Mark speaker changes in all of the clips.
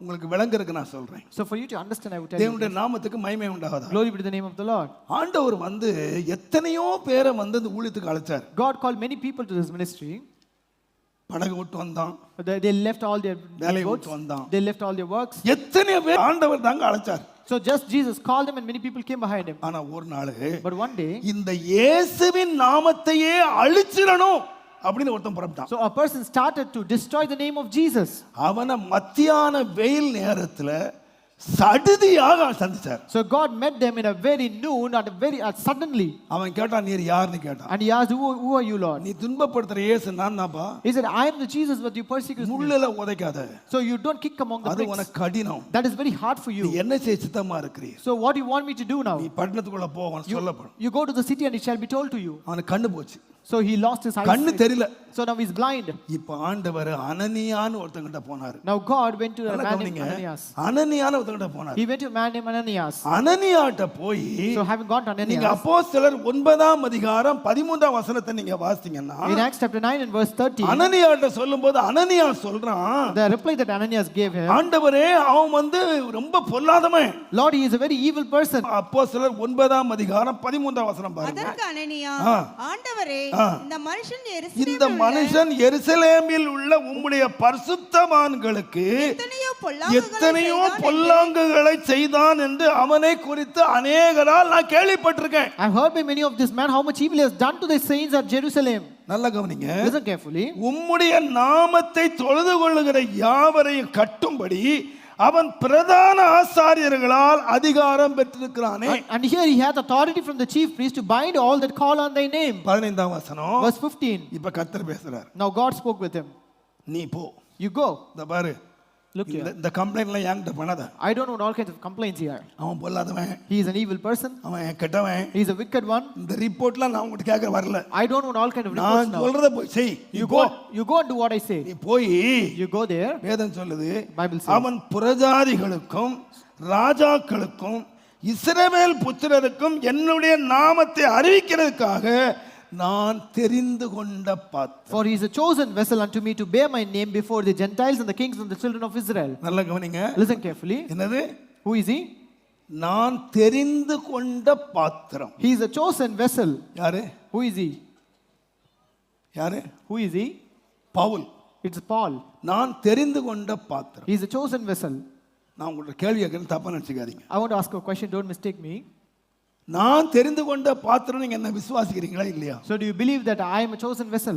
Speaker 1: உங்களுக்கு விளங்குறதுக்கு நான் சொல்றேன்
Speaker 2: So for you to understand, I would tell
Speaker 1: தேவனுடைய நாமத்துக்கு மகிமை உண்டாவதா
Speaker 2: glory be to the name of the Lord.
Speaker 1: ஆண்டவர் வந்து எத்தனையோ பேரை வந்து இந்த ஊழியத்துக்கு அழைச்சார்
Speaker 2: God called many people to this ministry.
Speaker 1: படகு விட்டு வந்தான்
Speaker 2: They, left all their
Speaker 1: வேலையை விட்டு வந்தான்
Speaker 2: they left all their works.
Speaker 1: எத்தனையோ பேர் ஆண்டவர் தாங்க அழைச்சார்
Speaker 2: So just Jesus called them and many people came behind him.
Speaker 1: ஆனா ஒரு நாள்
Speaker 2: But one day,
Speaker 1: இந்த இயேசுவின் நாமத்தையே அழிச்சிடணும் அப்படின்னு ஒருத்தன் புறப்பட்டான்
Speaker 2: so a person started to destroy the name of Jesus.
Speaker 1: அவனை மத்தியான வெயில் நேரத்துல சடுதியாக சந்திச்சார்
Speaker 2: So God met them in a very noon, at a very uh, suddenly,
Speaker 1: அவன் கேட்டான் நீர் யாருன்னு கேட்டான்
Speaker 2: and he asked, who, who are you, Lord?
Speaker 1: நீ துன்பப்படுத்துற இயேசு நான் தான்ப்பா
Speaker 2: He said, I am the Jesus, but you persecute me.
Speaker 1: முள்ளில உதைக்காத
Speaker 2: So you don't kick among the
Speaker 1: அது
Speaker 2: bricks.
Speaker 1: உனக்கு கடினம்
Speaker 2: That is very hard for
Speaker 1: நீ
Speaker 2: you.
Speaker 1: என்ன செய்ய சித்தமா
Speaker 2: So what do you want me to do now?
Speaker 1: நீ பட்டணத்துக்குள்ள போ அவன் சொல்லப்படும்
Speaker 2: You go to the city and it shall be told to you.
Speaker 1: அவனுக்கு கண்ணு போச்சு
Speaker 2: So he lost his
Speaker 1: கண்ணு
Speaker 2: eyesight.
Speaker 1: தெரியல
Speaker 2: So now he's blind.
Speaker 1: இப்ப ஆண்டவர் அனனியான்னு ஒருத்தங்கிட்ட போனாரு
Speaker 2: Now God went to a
Speaker 1: நல்லா
Speaker 2: man named
Speaker 1: கவனிங்க
Speaker 2: Ananias.
Speaker 1: அனனியான்னு ஒருத்தங்கிட்ட போனாரு
Speaker 2: He went to a man named Ananias.
Speaker 1: அனனியாட்ட போய்
Speaker 2: So having gone to
Speaker 1: நீங்க
Speaker 2: Ananias,
Speaker 1: அப்போ சிலர் ஒன்பதாம் அதிகாரம் பதிமூன்றாம் வசனத்தை நீங்க வாசித்தீங்கன்னா
Speaker 2: in Acts chapter 9 and verse 30,
Speaker 1: அனனியாட்ட சொல்லும்போது அனனியா சொல்றான்
Speaker 2: the reply that Ananias gave him,
Speaker 1: ஆண்டவரே அவன் வந்து ரொம்ப பொல்லாதவன்
Speaker 2: Lord, he is a very evil person.
Speaker 1: அப்போ சிலர் ஒன்பதாம் அதிகாரம் பதிமூன்றாம் வசனம் பாருங்க
Speaker 3: அதற்கு அனனியா. ஆண்டவரே. இந்த மனுஷன்
Speaker 1: இந்த
Speaker 3: எருசலேமில் உள்ள
Speaker 1: மனுஷன் எருசலேமில் உள்ள உம்முடைய பரிசுத்தவான்களுக்கு
Speaker 3: எத்தனையோ பொல்லாங்குகளை
Speaker 1: எத்தனையோ
Speaker 3: செய்தான் என்று
Speaker 1: பொல்லாங்குகளை செய்தான் என்று அவனை குறித்து அநேகரால் நான் கேள்விப்பட்டிருக்கேன்
Speaker 2: I've heard by many of this man how much evil he has done to the saints at Jerusalem.
Speaker 1: நல்லா கவனிங்க
Speaker 2: Listen carefully.
Speaker 1: உம்முடைய நாமத்தை தொழுது கொள்ளுகிற யாவரையும் கட்டும்படி அவன் பிரதான ஆசாரியர்களால் அதிகாரம் பெற்றிருக்கிறானே
Speaker 2: And, here he hath authority from the chief priest to bind all that call on thy name.
Speaker 1: பதினைந்தாம் வசனம்
Speaker 2: Verse 15.
Speaker 1: இப்ப கத்தர் பேசுறார்
Speaker 2: Now God spoke with him.
Speaker 1: நீ போ
Speaker 2: You go.
Speaker 1: இந்த பாரு
Speaker 2: Look here.
Speaker 1: இந்த கம்ப்ளைண்ட்லாம் என்கிட்ட பண்ணாத
Speaker 2: I don't want all kinds of complaints here.
Speaker 1: அவன் பொல்லாதவன்
Speaker 2: He is an evil person.
Speaker 1: அவன் கெட்டவன்
Speaker 2: He is a wicked one.
Speaker 1: இந்த ரிப்போர்ட்லாம் நான் உங்ககிட்ட கேட்க வரல
Speaker 2: I don't want all kind of reports
Speaker 1: நான்
Speaker 2: now.
Speaker 1: சொல்றத போய் செய்
Speaker 2: You go, you go and do what I say.
Speaker 1: நீ போய்
Speaker 2: You go there.
Speaker 1: வேதம் சொல்லுது
Speaker 2: Bible says.
Speaker 1: அவன் புரஜாதிகளுக்கும் ராஜாக்களுக்கும் இஸ்ரவேல் புத்திரருக்கும் என்னுடைய நாமத்தை அறிவிக்கிறதுக்காக நான் தெரிந்து கொண்ட பாத்திரம்
Speaker 2: For he is a chosen vessel unto me to bear my name before the Gentiles and the kings and the children of Israel.
Speaker 1: நல்லா கவனிங்க
Speaker 2: Listen carefully.
Speaker 1: என்னது
Speaker 2: Who is he?
Speaker 1: நான் தெரிந்து கொண்ட பாத்திரம்
Speaker 2: He is a chosen vessel.
Speaker 1: யாரு
Speaker 2: Who is he?
Speaker 1: யாரு
Speaker 2: Who is he?
Speaker 1: Pavul
Speaker 2: It's Paul.
Speaker 1: நான் தெரிந்து கொண்ட பாத்திரம்
Speaker 2: He is a chosen vessel.
Speaker 1: நான் உங்கள்ட்ட கேள்வி கேட்கறேன் தப்பா நினச்சிக்காதீங்க
Speaker 2: I want to ask a question, don't mistake me.
Speaker 1: நான் தெரிந்து கொண்ட பாத்திரம் நீங்க என்ன விசுவாசிக்கிறீங்களா இல்லையா
Speaker 2: So, do you believe that I am a chosen vessel?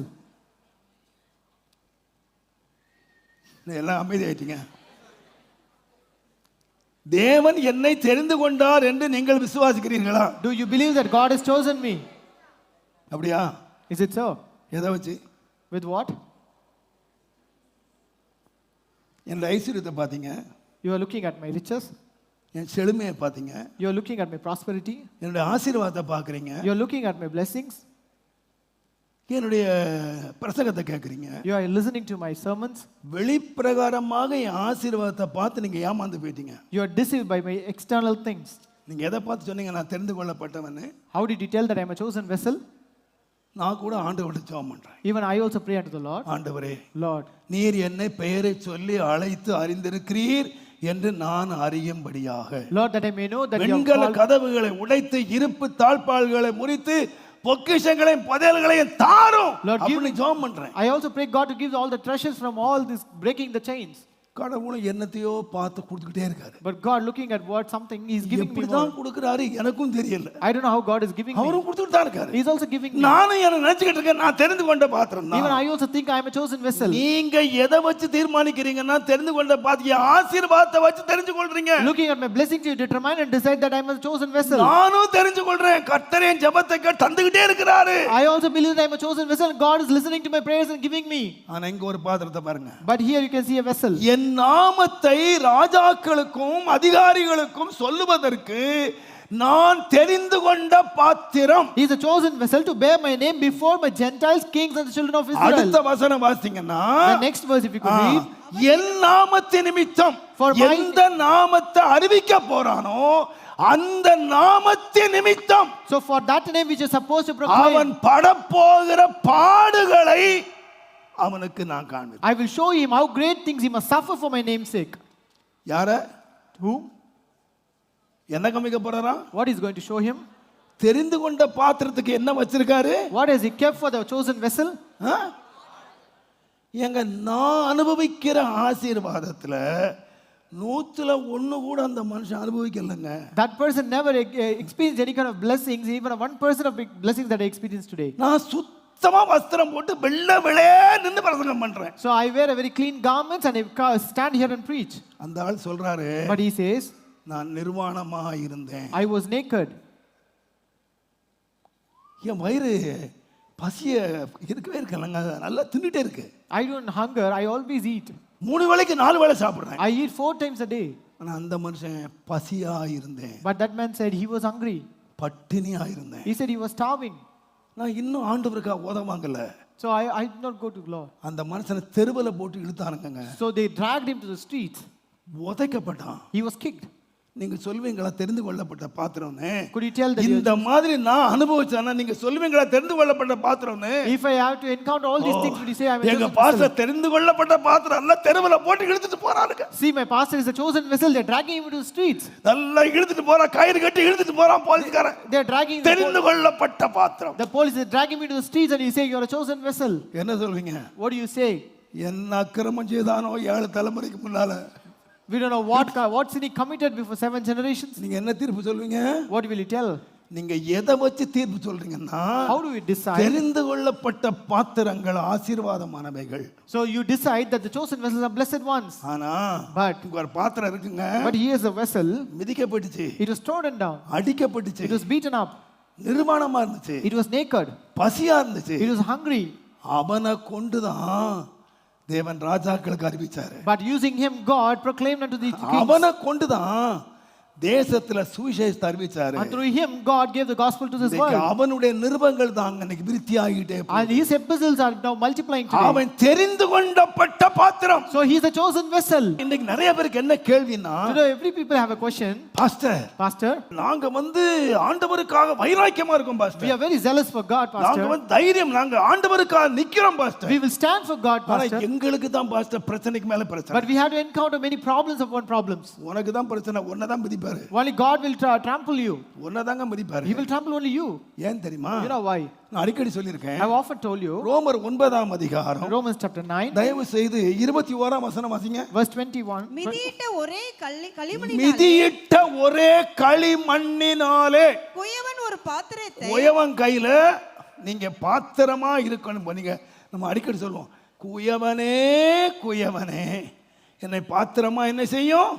Speaker 1: நீ எல்லாம் அமைதியாயிட்டீங்க தேவன் என்னை தெரிந்து கொண்டார் என்று நீங்கள் விசுவாசிக்கிறீர்களா
Speaker 2: Do you believe that God has chosen me?
Speaker 1: அப்படியா
Speaker 2: Is it so?
Speaker 1: எதை வச்சு
Speaker 2: With what?
Speaker 1: என்னோட ஐஸ்வர்யத்தை பார்த்தீங்க
Speaker 2: You are looking at my riches.
Speaker 1: என் செழுமையை பார்த்தீங்க
Speaker 2: are looking at my prosperity.
Speaker 1: என்னுடைய ஆசீர்வாதத்தை பார்க்குறீங்க
Speaker 2: You are looking at my blessings.
Speaker 1: என்னுடைய பிரசங்கத்தை கேட்குறீங்க
Speaker 2: You are listening to my sermons.
Speaker 1: வெளிப்பிரகாரமாக என் ஆசீர்வாதத்தை பார்த்து நீங்கள் ஏமாந்து போயிட்டீங்க
Speaker 2: You are deceived by my external things.
Speaker 1: நீங்கள் எதை பார்த்து சொன்னீங்க நான் தெரிந்து
Speaker 2: How did you tell that I am a chosen vessel?
Speaker 1: நான் கூட ஆண்டவர்கிட்ட ஜெபம் பண்ணுறேன்
Speaker 2: Even I also pray unto the Lord.
Speaker 1: ஆண்டவரே
Speaker 2: Lord,
Speaker 1: நீர் என்னை பெயரை சொல்லி அழைத்து அறிந்திருக்கிறீர் என்று நான் அறியும்படியாக
Speaker 2: Lord, that I may know that you have
Speaker 1: வெண்கல
Speaker 2: called.
Speaker 1: கதவுகளை உடைத்து இருப்பு தாழ்பாள்களை முறித்து பொக்கிஷங்களையும் புதையல்களையும் தாரும்
Speaker 2: Lord, give-
Speaker 1: அப்படின்னு ஜெபம் பண்றேன்
Speaker 2: I also pray God to give all the treasures from all this breaking the chains.
Speaker 1: கடவுளும் என்னத்தையோ பார்த்து கொடுத்துக்கிட்டே இருக்காரு
Speaker 2: looking at what something He is giving me more.
Speaker 1: எப்படிதான் கொடுக்குறாரு எனக்கும் தெரியல
Speaker 2: I don't know how God is giving me.
Speaker 1: அவரும் கொடுத்துட்டு தான் இருக்காரு
Speaker 2: He is also giving me.
Speaker 1: நானும் என்ன நினைச்சுக்கிட்டு இருக்கேன் நான் தெரிந்து கொண்ட பாத்திரம் தான்
Speaker 2: I also think I am a chosen vessel.
Speaker 1: நீங்க எதை வச்சு தீர்மானிக்கிறீங்கன்னா தெரிந்து கொண்ட பாத்திய ஆசீர்வாதத்தை வச்சு தெரிஞ்சு கொள்றீங்க
Speaker 2: Looking at my blessings, you determine and decide that I am a chosen vessel.
Speaker 1: நானும் தெரிஞ்சு கொள்றேன் கர்த்தரேன் ஜெபத்தை கேட்டு தந்துகிட்டே
Speaker 2: I also believe that I am a chosen vessel and God is listening to my prayers and giving me.
Speaker 1: ஆனா இங்க ஒரு பாத்திரத்தை பாருங்க
Speaker 2: But here you can see a vessel.
Speaker 1: என் நாமத்தை ராஜாக்களுக்கும் அதிகாரிகளுக்கும் சொல்லுவதற்கு நான் தெரிந்து கொண்ட பாத்திரம்
Speaker 2: is a chosen vessel to bear my name before my Gentiles, kings, and the children of
Speaker 1: அடுத்த
Speaker 2: Israel.
Speaker 1: வசனம் வாசிங்கன்னா
Speaker 2: The next verse, if you could read.
Speaker 1: என் நாமத்து நிமித்தம் எந்த நாமத்தை அறிவிக்க போறானோ அந்த நாமத்து நிமித்தம்
Speaker 2: So for that name which is supposed to
Speaker 1: அவன்
Speaker 2: proclaim,
Speaker 1: படப்போகிற பாடுகளை அவனுக்கு நான் காண்பிப்பேன்
Speaker 2: I will show him how great things he must suffer for my name's sake.
Speaker 1: யார
Speaker 2: Whom?
Speaker 1: என்ன காமிக்க போறாராம்
Speaker 2: What is going to show him?
Speaker 1: தெரிந்து கொண்ட பாத்திரத்துக்கு என்ன வச்சிருக்காரு
Speaker 2: What has he kept for the chosen vessel?
Speaker 1: ஆ? எங்க நான் அனுபவிக்கிற ஆசீர்வாதத்துல நூத்துல ஒண்ணு கூட அந்த மனுஷன் அனுபவிக்கலைங்க
Speaker 2: That person never uh, experienced any kind of blessings, even one percent of big blessings that I experienced today.
Speaker 1: நான் சுத்தமா வஸ்திரம் போட்டு வெள்ள வெளே நின்று பிரசங்கம் பண்றேன்
Speaker 2: So I wear a very clean garments and I ca- stand here and preach.
Speaker 1: அந்த ஆள் சொல்றாரு
Speaker 2: But he says,
Speaker 1: நான் நிர்வாணமா இருந்தேன்
Speaker 2: I was naked.
Speaker 1: என் வயிறு பசிய இருக்கவே இருக்கலங்க நல்லா தின்னுட்டே இருக்கு
Speaker 2: I don't hunger, I always eat.
Speaker 1: மூணு வேளைக்கு நாலு வேளை சாப்பிடுறேன்
Speaker 2: I eat four times a day.
Speaker 1: ஆனா அந்த மனுஷன் பசியா இருந்தேன்
Speaker 2: But that man said he was hungry.
Speaker 1: பட்டினியா இருந்தேன்
Speaker 2: He said he was starving.
Speaker 1: நான் இன்னும் ஆண்டவருக்கா உதவாங்கல
Speaker 2: So I, I did not go to law.
Speaker 1: அந்த மனுஷனை தெருவில் போட்டு இழுத்தானுங்க
Speaker 2: So they dragged him to the streets.
Speaker 1: உதைக்கப்பட்டான்
Speaker 2: He was kicked.
Speaker 1: நீங்க சொல்வீங்களா தெரிந்து கொள்ளப்பட்ட பாத்திரம்னு
Speaker 2: Could you tell that you
Speaker 1: இந்த மாதிரி நான் அனுபவிச்சேன்னா நீங்க சொல்லுவீங்களா தெரிந்து கொள்ளப்பட்ட பாத்திரம்னு
Speaker 2: if I have to encounter all these things, would you say I'm a
Speaker 1: எங்க
Speaker 2: vessel?
Speaker 1: தெரிந்து கொள்ளப்பட்ட பாத்திரம் எல்லாம் தெருவில் போட்டு இழுத்துட்டு போறானுங்க
Speaker 2: See, my pastor is a chosen vessel. They're dragging him into the streets.
Speaker 1: நல்லா இழுத்துட்டு போறான் கயிறு கட்டி இழுத்துட்டு போறான் போலீஸ்காரன்
Speaker 2: They're dragging the,
Speaker 1: தெரிந்து கொள்ளப்பட்ட பாத்திரம்
Speaker 2: the police is dragging him into the streets, and you say you're a chosen vessel.
Speaker 1: என்ன சொல்வீங்க
Speaker 2: What do you say?
Speaker 1: என்ன அக்கிரமம் செய்தானோ ஏழு தலைமுறைக்கு முன்னால
Speaker 2: We don't know what what sin he committed before seven generations.
Speaker 1: நீங்க என்ன தீர்ப்பு சொல்வீங்க
Speaker 2: What will you tell?
Speaker 1: நீங்க எதை வச்சு தீர்ப்பு சொல்றீங்கன்னா
Speaker 2: How do we decide?
Speaker 1: தெரிந்து கொள்ளப்பட்ட பாத்திரங்கள் ஆசீர்வாதமானவைகள்
Speaker 2: So you decide that the chosen vessels are blessed ones.
Speaker 1: ஆனா
Speaker 2: But
Speaker 1: இங்க ஒரு பாத்திரம் இருக்குங்க
Speaker 2: but he is a vessel.
Speaker 1: மிதிக்கப்பட்டுச்சு
Speaker 2: It was trodden down.
Speaker 1: அடிக்கப்பட்டுச்சு
Speaker 2: It was beaten up.
Speaker 1: நிர்மாணமா இருந்துச்சு
Speaker 2: It was naked.
Speaker 1: பசியா இருந்துச்சு
Speaker 2: It was hungry.
Speaker 1: அவனை கொண்டுதான் தேவன் ராஜாக்களுக்கு அறிவிச்சாரு
Speaker 2: But using him, God proclaimed unto the king.
Speaker 1: அவனை கொண்டுதான் தேசத்துல சுவிசேஷத்தை அறிவிச்சாரு
Speaker 2: And through him, God gave the gospel to this world.
Speaker 1: அவனுடைய நிருபங்கள் தான் இன்னைக்கு விருத்தி ஆகிட்டே
Speaker 2: And his epistles are now multiplying today.
Speaker 1: அவன் தெரிந்து கொண்டப்பட்ட பாத்திரம்
Speaker 2: So he is a chosen vessel.
Speaker 1: இன்னைக்கு நிறைய பேருக்கு என்ன கேள்வின்னா
Speaker 2: Today, every people have a question.
Speaker 1: Pastor
Speaker 2: Pastor,
Speaker 1: நாங்க வந்து ஆண்டவருக்காக வைராக்கியமா இருக்கோம்
Speaker 2: we
Speaker 1: pastor
Speaker 2: are very zealous for God,
Speaker 1: நாங்க
Speaker 2: Pastor.
Speaker 1: வந்து தைரியம் நாங்க ஆண்டவருக்காக நிக்கிறோம் pastor
Speaker 2: We will stand for God,
Speaker 1: ஆனா
Speaker 2: Pastor.
Speaker 1: எங்களுக்கு தான் பாஸ்டர் பிரச்சனைக்கு மேல பிரச்சனை
Speaker 2: But we have to encounter many problems upon problems.
Speaker 1: உனக்கு தான் பிரச்சனை உன்னதான் மிதிப்பாரு
Speaker 2: Only God will tra- trample you.
Speaker 1: உன்னதாங்க மிதிப்பாரு
Speaker 2: He will trample only you.
Speaker 1: ஏன் தெரியுமா
Speaker 2: You know why?
Speaker 1: நான் அடிக்கடி சொல்லியிருக்கேன்
Speaker 2: I've often told you.
Speaker 1: ரோமர் ஒன்பதாம் அதிகாரம்
Speaker 2: Romans chapter 9,
Speaker 1: தயவு செய்து இருபத்தி ஓராம் வசனம் வாசிங்க
Speaker 2: verse 21.
Speaker 3: மிதியிட்ட ஒரே கள்ளி களிமணி
Speaker 1: மிதியிட்ட ஒரே களிமண்ணினாலே
Speaker 3: குயவன் ஒரு பாத்திரத்தை
Speaker 1: உயவன் கையில நீங்க பாத்திரமா இருக்கணும் நீங்க நம்ம அடிக்கடி சொல்லுவோம் குயவனே குயவனே என்னை பாத்திரமா என்ன செய்யும்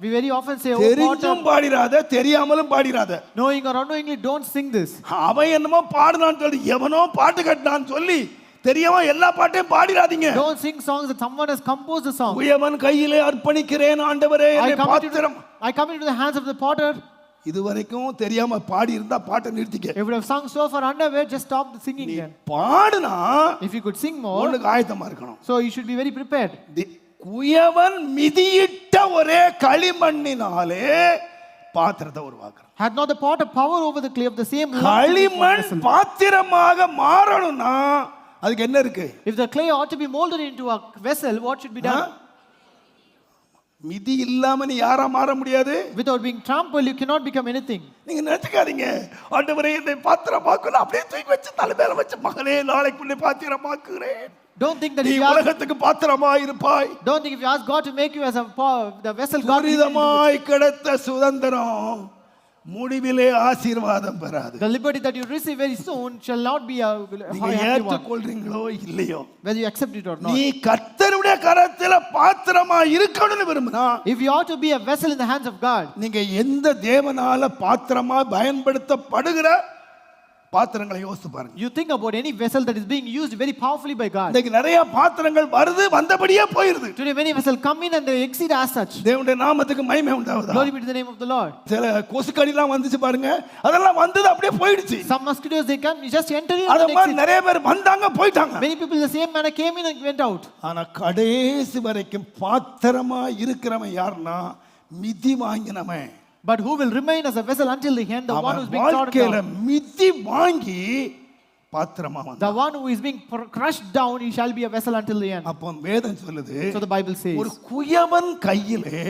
Speaker 2: We very often say, Oh,
Speaker 1: தெரிஞ்சும் பாடிராத தெரியாமலும் பாடிராத
Speaker 2: knowing or unknowingly, don't sing this.
Speaker 1: அவன் என்னமோ பாடுனான்னு சொல்லி எவனோ பாட்டு கட்டினான்னு சொல்லி தெரியாம எல்லா பாட்டையும் பாடிராதீங்க
Speaker 2: Don't sing songs that someone has composed a song.
Speaker 1: குயவன் கையிலே அர்ப்பணிக்கிறேன் ஆண்டவரே
Speaker 2: I
Speaker 1: என்னை
Speaker 2: commit, it to,
Speaker 1: பாத்திரம்
Speaker 2: I commit it to the hands of the potter.
Speaker 1: இதுவரைக்கும் தெரியாம பாடி இருந்தா பாட்டை நிறுத்திக்க
Speaker 2: If you have sung so for underwear, just stop the singing then.
Speaker 1: பாடுனா
Speaker 2: If you could sing more,
Speaker 1: ஒண்ணுக்கு ஆயத்தமா இருக்கணும்
Speaker 2: so you should be very prepared.
Speaker 1: தி- குயவன் மிதியிட்ட ஒரே களிமண்ணினாலே பாத்திரத்தை உருவாக்குறான்
Speaker 2: Had not the potter power over the clay of the same
Speaker 1: களிமண்? பாத்திரமாக மாறணும்னா அதுக்கு என்ன இருக்கு
Speaker 2: If the clay ought to be molded into a vessel, what should be done?
Speaker 1: மிதி இல்லாம நீ யாரா மாற முடியாது
Speaker 2: Without being trampled, you cannot become anything.
Speaker 1: நீங்க நினைச்சுக்காதீங்க ஆண்டவரே என்னை பாத்திரமாக்கணும் அப்படியே தூக்கி வச்சு தலைமையில வச்சு மகனே நாளைக்கு உன்னை பாத்திரமாக்குகிறேன்
Speaker 2: Don't think that
Speaker 1: நீ உலகத்துக்கு பாத்திரமா இருப்பாய்
Speaker 2: don't think if you ask God to make you as a the vessel God.
Speaker 1: துரிதமாய் கிடைத்த சுதந்திரம் முடிவிலே ஆசீர்வாதம் பெறாது
Speaker 2: the liberty that you receive very soon shall not be a
Speaker 1: நீங்க ஏற்றுக்கொள்றீங்களோ இல்லையோ
Speaker 2: whether you accept it or not.
Speaker 1: நீ கர்த்தருடைய கரத்துல பாத்திரமா இருக்கணும்னு விரும்பினா
Speaker 2: If you ought to be a vessel in the hands of God,
Speaker 1: நீங்க எந்த தேவனால பாத்திரமா பயன்படுத்தப்படுகிற பாத்திரங்களை யோசித்து பாருங்க
Speaker 2: you think about any vessel that is being used very powerfully by God.
Speaker 1: இன்னைக்கு நிறைய பாத்திரங்கள் வருது வந்தபடியே போயிருது
Speaker 2: Today, many vessels come in and they exceed as such.
Speaker 1: தேவனுடைய நாமத்துக்கு மகிமை உண்டாவதா
Speaker 2: Glory be to the name of the Lord.
Speaker 1: சில கொசுக்கடிலாம் வந்துச்சு பாருங்க அதெல்லாம் வந்தது அப்படியே போயிடுச்சு
Speaker 2: Some mosquitoes they come, you just enter in
Speaker 1: அத மாதிரி. நிறைய பேர் வந்தாங்க போயிட்டாங்க
Speaker 2: Many people the same manner came in and went out.
Speaker 1: ஆனா கடைசி வரைக்கும் பாத்திரமா இருக்கிறவன் யாருன்னா மிதி வாங்கினவன்
Speaker 2: But who will remain as a vessel until the end? The one who's being trodden down.
Speaker 1: மிதி வாங்கி பாத்திரமா
Speaker 2: The
Speaker 1: வந்தான்
Speaker 2: one who is being crushed down, he shall be a vessel until the end.
Speaker 1: அப்போ வேதம் சொல்லுது
Speaker 2: So the Bible
Speaker 1: ஒரு
Speaker 2: says.
Speaker 1: குயவன் கையிலே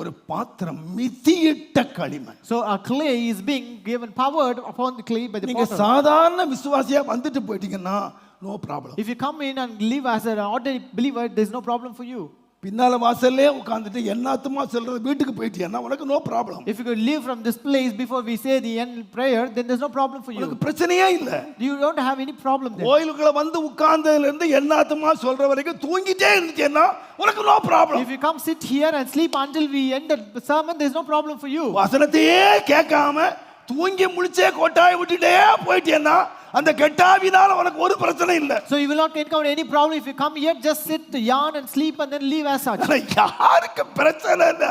Speaker 1: ஒரு பாத்திரம் மிதியிட்ட களிமண்
Speaker 2: So a clay is being given powered upon the clay by the
Speaker 1: நீங்க
Speaker 2: potter.
Speaker 1: சாதாரண விசுவாசியா வந்துட்டு போயிட்டீங்கன்னா no problem
Speaker 2: If you come in and live as an ordinary believer, there's no problem for you.
Speaker 1: பின்னால வாசல்லே உட்கார்ந்துட்டு என்னாத்துமா சொல்றது வீட்டுக்கு போயிட்டியன்னா உனக்கு no problem
Speaker 2: If you could live from this place before we say the end prayer, then there's no problem for
Speaker 1: உனக்கு. பிரச்சனையே இல்ல
Speaker 2: You don't have any problem there.
Speaker 1: கோயிலுக்குள்ள வந்து உட்கார்ந்ததுல இருந்து என்னாத்துமா சொல்ற வரைக்கும் தூங்கிட்டே இருந்துச்சேன்னா உனக்கு no problem
Speaker 2: If you come sit here and sleep until we end the sermon, there's no problem for you.
Speaker 1: வசனத்தையே கேட்காம தூங்கி முழிச்சே கொட்டாய் விட்டுட்டே போயிட்டேன்னா அந்த கெட்டாவினால உனக்கு ஒரு பிரச்சனை இல்ல
Speaker 2: So you will not encounter any problem if you come here, just sit, yarn and sleep and then leave as such.
Speaker 1: யாருக்கு பிரச்சனை இல்ல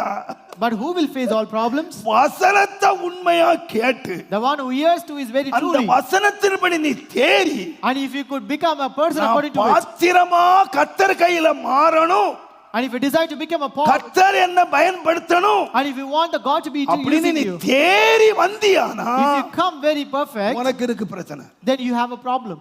Speaker 2: But who will face all problems?
Speaker 1: வசனத்தை உண்மையா கேட்டு
Speaker 2: The one who hears to is very
Speaker 1: அந்த
Speaker 2: truly.
Speaker 1: வசனத்தின்படி நீ தேறி
Speaker 2: And if you could become a person according to it,
Speaker 1: பாத்திரமா கத்தர் கையில மாறணும்
Speaker 2: and if you desire to become a Paul,
Speaker 1: கத்தர் என்ன பயன்படுத்தணும்
Speaker 2: and if you want the God to be
Speaker 1: அப்படின்னு
Speaker 2: using
Speaker 1: நீ
Speaker 2: you,
Speaker 1: தேறி வந்தியானா
Speaker 2: if you come very perfect,
Speaker 1: உனக்கு இருக்கு பிரச்சனை
Speaker 2: then you have a problem.